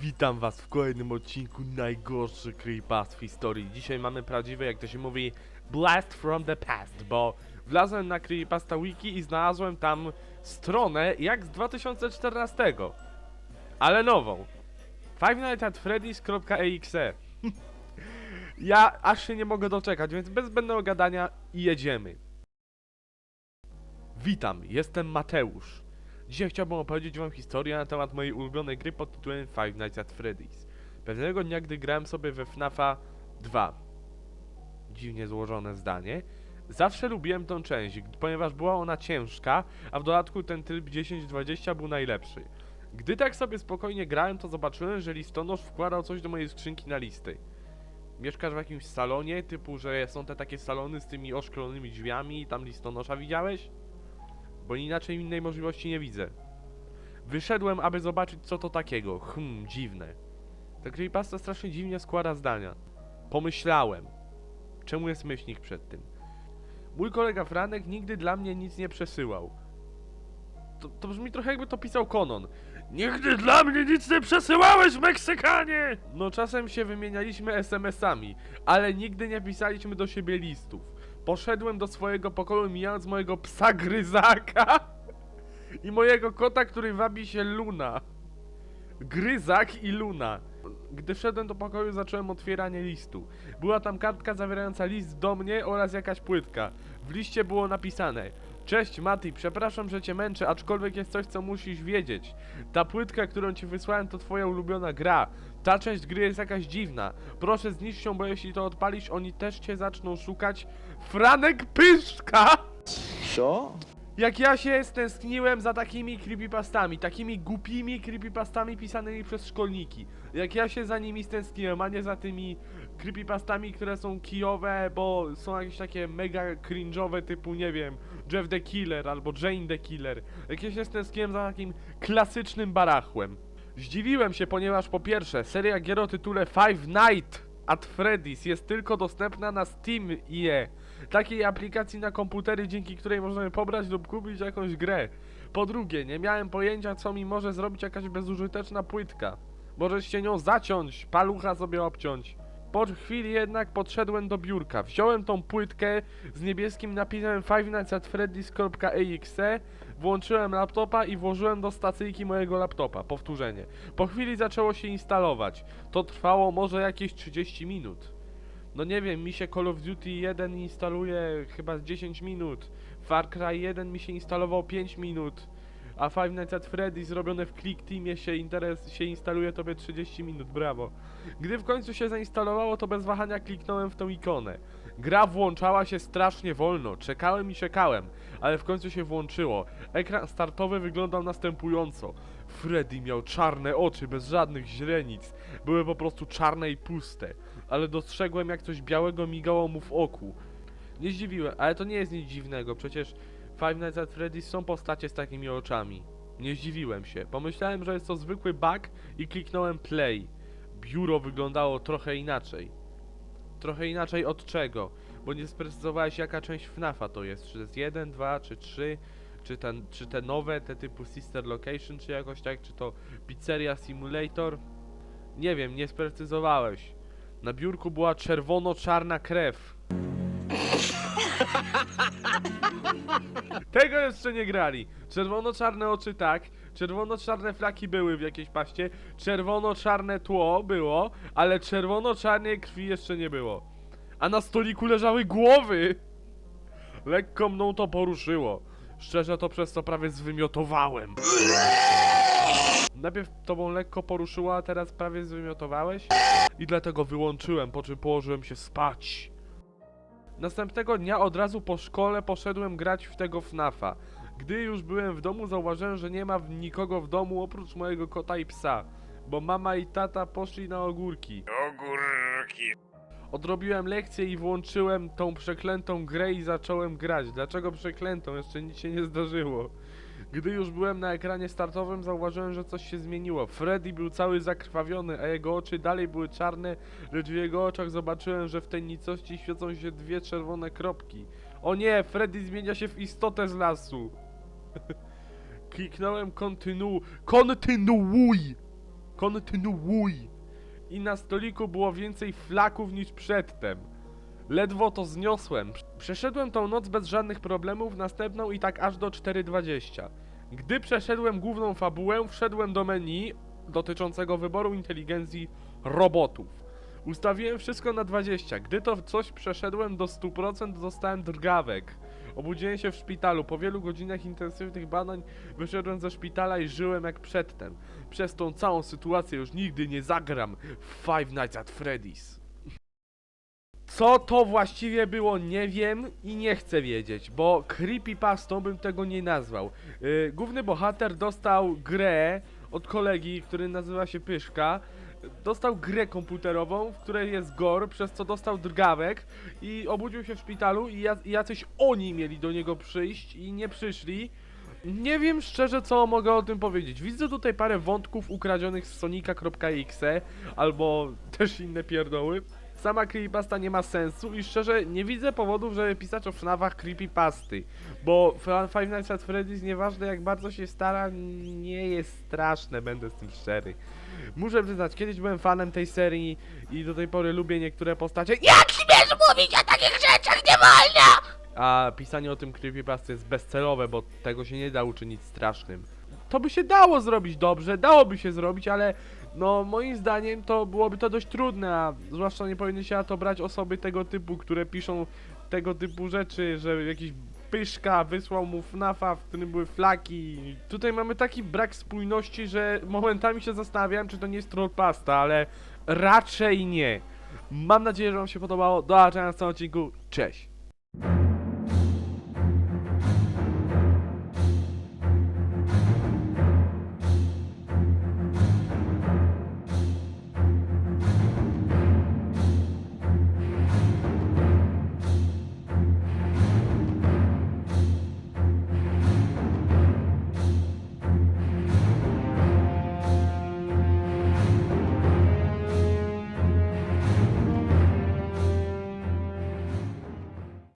Witam was w kolejnym odcinku najgorszy creepypast w historii. Dzisiaj mamy prawdziwy, jak to się mówi, blast from the past, bo wlazłem na creepypasta wiki i znalazłem tam stronę jak z 2014, ale nową. Five Nights at Freddy's.exe Ja aż się nie mogę doczekać, więc bez zbędnego gadania jedziemy. Witam, jestem Mateusz. Dzisiaj chciałbym opowiedzieć wam historię na temat mojej ulubionej gry pod tytułem Five Nights at Freddy's. Pewnego dnia, gdy grałem sobie we FNAFa 2, dziwnie złożone zdanie, zawsze lubiłem tą część, ponieważ była ona ciężka, a w dodatku ten tryb 10-20 był najlepszy. Gdy tak sobie spokojnie grałem, to zobaczyłem, że listonosz wkładał coś do mojej skrzynki na listy. Mieszkasz w jakimś salonie, typu, że są te takie salony z tymi oszklonymi drzwiami i tam listonosza widziałeś? Bo inaczej innej możliwości nie widzę. Wyszedłem, aby zobaczyć co to takiego. Hmm, dziwne. Ta creepypasta strasznie dziwnie składa zdania. Pomyślałem. Czemu jest myślnik przed tym? Mój kolega Franek nigdy dla mnie nic nie przesyłał. To, to brzmi trochę jakby to pisał Konon. Nigdy dla mnie nic nie przesyłałeś, Meksykanie! No czasem się wymienialiśmy SMS-ami, ale nigdy nie pisaliśmy do siebie listów. Poszedłem do swojego pokoju mijając mojego psa gryzaka i mojego kota, który wabi się Luna. Gryzak i Luna. Gdy wszedłem do pokoju, zacząłem otwieranie listu. Była tam kartka zawierająca list do mnie oraz jakaś płytka. W liście było napisane Cześć Mati, przepraszam, że cię męczę, aczkolwiek jest coś, co musisz wiedzieć. Ta płytka, którą ci wysłałem, to twoja ulubiona gra. Ta część gry jest jakaś dziwna. Proszę zniszcz ją, bo jeśli to odpalisz, oni też cię zaczną szukać. Franek Pyszka! Co? Jak ja się stęskniłem za takimi creepypastami, takimi głupimi creepypastami pisanymi przez szkolniki. Jak ja się za nimi stęskniłem, a nie za tymi creepypastami, które są kijowe, bo są jakieś takie mega cringe'owe typu, nie wiem, Jeff the Killer albo Jane the Killer. Jak ja się stęskniłem za takim klasycznym barachłem. Zdziwiłem się, ponieważ po pierwsze, seria gier o tytule Five Nights at Freddy's jest tylko dostępna na Steam IE takiej aplikacji na komputery, dzięki której możemy pobrać lub kupić jakąś grę. Po drugie, nie miałem pojęcia, co mi może zrobić jakaś bezużyteczna płytka. Możesz się nią zaciąć, palucha sobie obciąć. Po chwili jednak podszedłem do biurka. Wziąłem tą płytkę z niebieskim napisem Five Nights at Freddy's.exe, włączyłem laptopa i włożyłem do stacyjki mojego laptopa. Powtórzenie. Po chwili zaczęło się instalować. To trwało może jakieś 30 minut. No nie wiem, mi się Call of Duty 1 instaluje chyba z 10 minut. Far Cry 1 mi się instalował 5 minut. A Five Nights at Freddy's zrobione w Click Teamie się, interes, się instaluje tobie 30 minut, brawo. Gdy w końcu się zainstalowało, to bez wahania kliknąłem w tą ikonę. Gra włączała się strasznie wolno, czekałem i czekałem, ale w końcu się włączyło. Ekran startowy wyglądał następująco. Freddy miał czarne oczy bez żadnych źrenic. Były po prostu czarne i puste ale dostrzegłem jak coś białego migało mu w oku. Nie zdziwiłem, ale to nie jest nic dziwnego, przecież Five Nights at Freddy's są postacie z takimi oczami. Nie zdziwiłem się, pomyślałem, że jest to zwykły bug i kliknąłem play. Biuro wyglądało trochę inaczej. Trochę inaczej od czego? Bo nie sprecyzowałeś jaka część FNAFa to jest, czy to jest 1, 2, czy 3, czy, ten, czy te nowe, te typu Sister Location, czy jakoś tak, czy to Pizzeria Simulator? Nie wiem, nie sprecyzowałeś. Na biurku była czerwono-czarna krew. Tego jeszcze nie grali. Czerwono-czarne oczy tak, czerwono-czarne flaki były w jakiejś paście, czerwono-czarne tło było, ale czerwono-czarnej krwi jeszcze nie było. A na stoliku leżały głowy! Lekko mną to poruszyło. Szczerze to przez to prawie zwymiotowałem. Najpierw tobą lekko poruszyło, a teraz prawie zwymiotowałeś? I dlatego wyłączyłem, po czym położyłem się spać. Następnego dnia od razu po szkole poszedłem grać w tego FNAFa. Gdy już byłem w domu, zauważyłem, że nie ma nikogo w domu oprócz mojego kota i psa, bo mama i tata poszli na ogórki. Ogórki. Odrobiłem lekcję i włączyłem tą przeklętą grę i zacząłem grać. Dlaczego przeklętą? Jeszcze nic się nie zdarzyło. Gdy już byłem na ekranie startowym, zauważyłem, że coś się zmieniło. Freddy był cały zakrwawiony, a jego oczy dalej były czarne, lecz w jego oczach zobaczyłem, że w tej nicości świecą się dwie czerwone kropki. O nie, Freddy zmienia się w istotę z lasu. Kliknąłem kontynu... Kontynuuj! Kontynuuj! I na stoliku było więcej flaków niż przedtem. Ledwo to zniosłem. Przeszedłem tą noc bez żadnych problemów, następną i tak aż do 4.20. Gdy przeszedłem główną fabułę, wszedłem do menu dotyczącego wyboru inteligencji robotów. Ustawiłem wszystko na 20. Gdy to coś przeszedłem do 100%, dostałem drgawek. Obudziłem się w szpitalu. Po wielu godzinach intensywnych badań wyszedłem ze szpitala i żyłem jak przedtem. Przez tą całą sytuację już nigdy nie zagram w Five Nights at Freddy's. Co to właściwie było, nie wiem i nie chcę wiedzieć, bo creepypastą bym tego nie nazwał. Yy, główny bohater dostał grę od kolegi, który nazywa się Pyszka. Dostał grę komputerową, w której jest gore, przez co dostał drgawek i obudził się w szpitalu i jac- i jacyś oni mieli do niego przyjść i nie przyszli. Nie wiem szczerze, co mogę o tym powiedzieć. Widzę tutaj parę wątków ukradzionych z sonika.exe albo też inne pierdoły. Sama creepypasta nie ma sensu i szczerze nie widzę powodów, żeby pisać o FNAFach creepypasty. Bo Five Nights at Freddy's, nieważne jak bardzo się stara, nie jest straszne, będę z tym szczery. Muszę przyznać, kiedyś byłem fanem tej serii i do tej pory lubię niektóre postacie. Jak śmiesz mówić o takich rzeczach, nie wolno! A pisanie o tym creepypasty jest bezcelowe, bo tego się nie da uczynić strasznym. To by się dało zrobić dobrze, dałoby się zrobić, ale no moim zdaniem to byłoby to dość trudne, a zwłaszcza nie powinny się na to brać osoby tego typu, które piszą tego typu rzeczy, że jakiś pyszka wysłał mu FNAFa, w którym były flaki. Tutaj mamy taki brak spójności, że momentami się zastanawiałem, czy to nie jest trollpasta, ale raczej nie. Mam nadzieję, że wam się podobało. Do zobaczenia w następnym odcinku. Cześć!